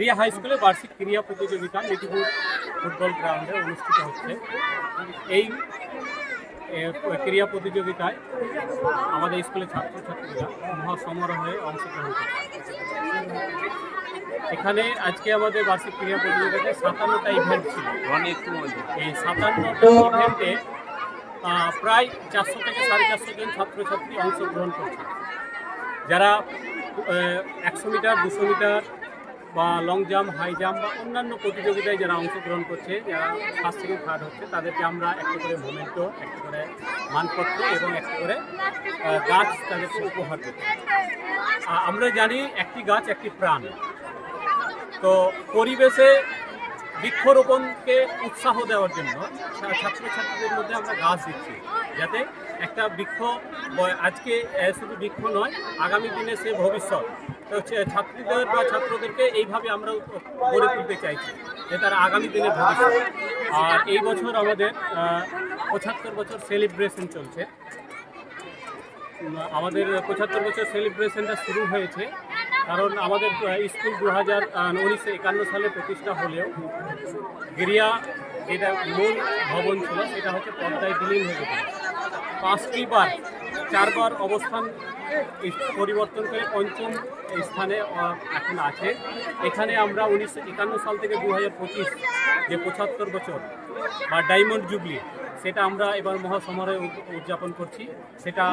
ক্রিয়া হাই স্কুলে বার্ষিক ক্রিয়া প্রতিযোগিতা মেদিনীপুর ফুটবল গ্রাউন্ডে অনুষ্ঠিত হচ্ছে। এই ক্রিয়া প্রতিযোগিতায় আমাদের স্কুলের ছাত্রছাত্রীরা মহাসমারোহে অংশগ্রহণ করে। এখানে আজকে আমাদের বার্ষিক ক্রিয়া প্রতিযোগিতায় সাতান্নটা ইভেন্ট ছিল। অনেক এই সাতান্নটা ইভেন্টে প্রায় চারশো থেকে সাড়ে চারশো জন ছাত্রছাত্রী অংশগ্রহণ করছে। যারা একশো মিটার দুশো মিটার বা লং জাম্প হাই জাম্প বা অন্যান্য প্রতিযোগিতায় যারা অংশগ্রহণ করছে, যারা ফার্স্ট সেকেন্ড থার্ড হচ্ছে, তাদেরকে আমরা একটা করে মোমেন্টো একটা করে মানপত্র এবং একটা করে গাছ তাদেরকে উপহার আ- আমরা জানি একটি গাছ একটি প্রাণ। তো পরিবেশে বৃক্ষরোপণকে উৎসাহ দেওয়ার জন্য ছাত্রছাত্রীদের মধ্যে আমরা গাছ দিচ্ছি, যাতে একটা বৃক্ষ আজকে শুধু বৃক্ষ নয়, আগামী দিনে সে ভবিষ্যৎ ছাত্রীদের বা ছাত্রদেরকে এইভাবে আমরা গড়ে তুলতে চাইছি, যে তারা আগামী দিনে ভবিষ্যৎ। আর এই বছর আমাদের পঁচাত্তর বছর সেলিব্রেশন চলছে। আমাদের পঁচাত্তর বছর সেলিব্রেশনটা শুরু হয়েছে, কারণ আমাদের স্কুল দু হাজার উনিশশো একান্ন সালে প্রতিষ্ঠা হলেও গিরিয়া যেটা মূল ভবন ছিল, সেটা হচ্ছে পদ্মায় বিলীন হয়ে গেছে। পাঁচটি বার, চারবার অবস্থান পরিবর্তন করে পঞ্চম স্থানে এখন আছে। এখানে আমরা উনিশশো একান্ন সাল থেকে দু হাজার পঁচিশ যে পঁচাত্তর বছর বা ডায়মন্ড জুবলি, সেটা আমরা এবার মহাসমারোহে উদযাপন করছি। সেটা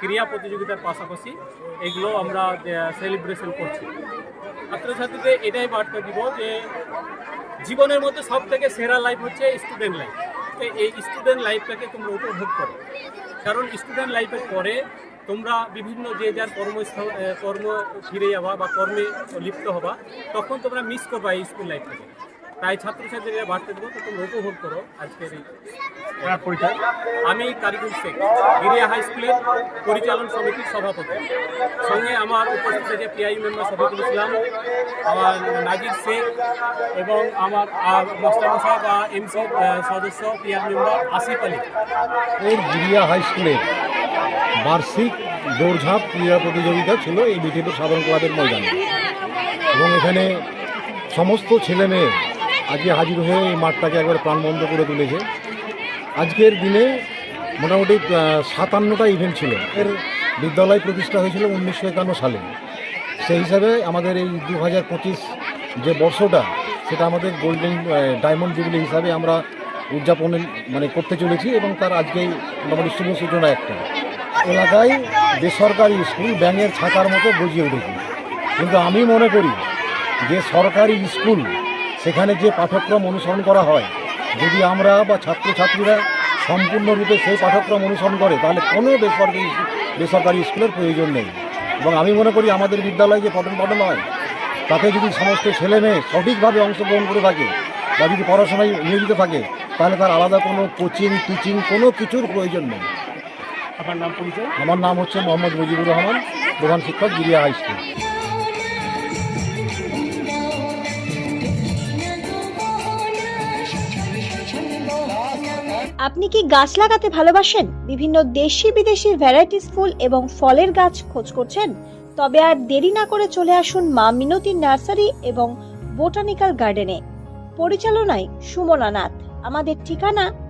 ক্রিয়া প্রতিযোগিতার পাশাপাশি এগুলো আমরা সেলিব্রেশন করছি। ছাত্রছাত্রীদের এটাই বার্তা দিব যে জীবনের মধ্যে সব থেকে সেরা লাইফ হচ্ছে স্টুডেন্ট লাইফ তো এই স্টুডেন্ট লাইফটাকে তোমরা উপভোগ করো। কারণ স্টুডেন্ট লাইফের পরে তোমরা বিভিন্ন যে যার কর্মস্থল কর্ম ফিরে যাবা বা কর্মে লিপ্ত হবা তখন তোমরা মিস করবা এই স্কুল লাইফটাকে তাই ছাত্রছাত্রীরা বাড়তে দেবো তো তোমরা উপভোগ করো আজকের এই পরিচয়। আমি তারিকুল শেখ গিরিয়া হাই স্কুলের পরিচালন সমিতির সভাপতি। সঙ্গে আমার উপস্থিত আছে পিআই মেম্বার শফিকুল ইসলাম আমার নাজির শেখ এবং আমার আহ, মাস্টারমশাই বা এমসি সদস্য PR member Asif Ali. Giria high স্কুলে বার্ষিক দৌড়ঝাঁপ ক্রীড়া প্রতিযোগিতা ছিল এই বিটিপুর সাধারণ ক্লাবের ময়দানে। এবং এখানে সমস্ত ছেলে মেয়ে আজকে হাজির হয়ে এই মাঠটাকে একবার প্রাণবন্ধ করে তুলেছে। আজকের দিনে মোটামুটি সাতান্নটা ইভেন্ট ছিল। এর বিদ্যালয় প্রতিষ্ঠা হয়েছিল উনিশশো একান্ন সালে। সেই হিসাবে আমাদের এই দু হাজার পঁচিশ যে বর্ষটা, সেটা আমাদের গোল্ডেন ডায়মন্ড জুবলি হিসাবে আমরা উদযাপন মানে করতে চলেছি এবং তার আজকেই মোটামুটি শুভ সূচনা একটা। এলাকায় বেসরকারি স্কুল ব্যাঙের ছাতার মতো গজিয়ে উঠেছে। কিন্তু আমি মনে করি, যে সরকারি স্কুল, সেখানে যে পাঠ্যক্রম অনুসরণ করা হয়, যদি আমরা বা ছাত্রছাত্রীরা সম্পূর্ণরূপে সেই পাঠ্যক্রম অনুসরণ করে, তাহলে কোনো বেসরকারি বেসরকারি স্কুলের প্রয়োজন নেই। এবং আমি মনে করি, আমাদের বিদ্যালয়ে যে পঠন পাঠন হয়, তাতে যদি সমস্ত ছেলে মেয়ে সঠিকভাবে অংশগ্রহণ করে থাকে, বা যদি পড়াশোনায় নিয়োজিত থাকে, তাহলে তার আলাদা কোনো কোচিং, টিচিং, কোনো কিছুর প্রয়োজন নেই। আপনার নাম পরিচয়। আমার নাম হচ্ছে মোহাম্মদ মুজিবুর রহমান প্রধান শিক্ষক গিরিয়া হাই স্কুল। আপনি কি গাছ লাগাতে ভালোবাসেন? বিভিন্ন দেশি বিদেশি ভ্যারাইটিস ফুল এবং ফলের গাছ খোঁজ করছেন? তবে আর দেরি না করে চলে আসুন মা মিনতি নার্সারি এবং বোটানিক্যাল গার্ডেনে। পরিচালনায় সুমনা নাথ। আমাদের ঠিকানা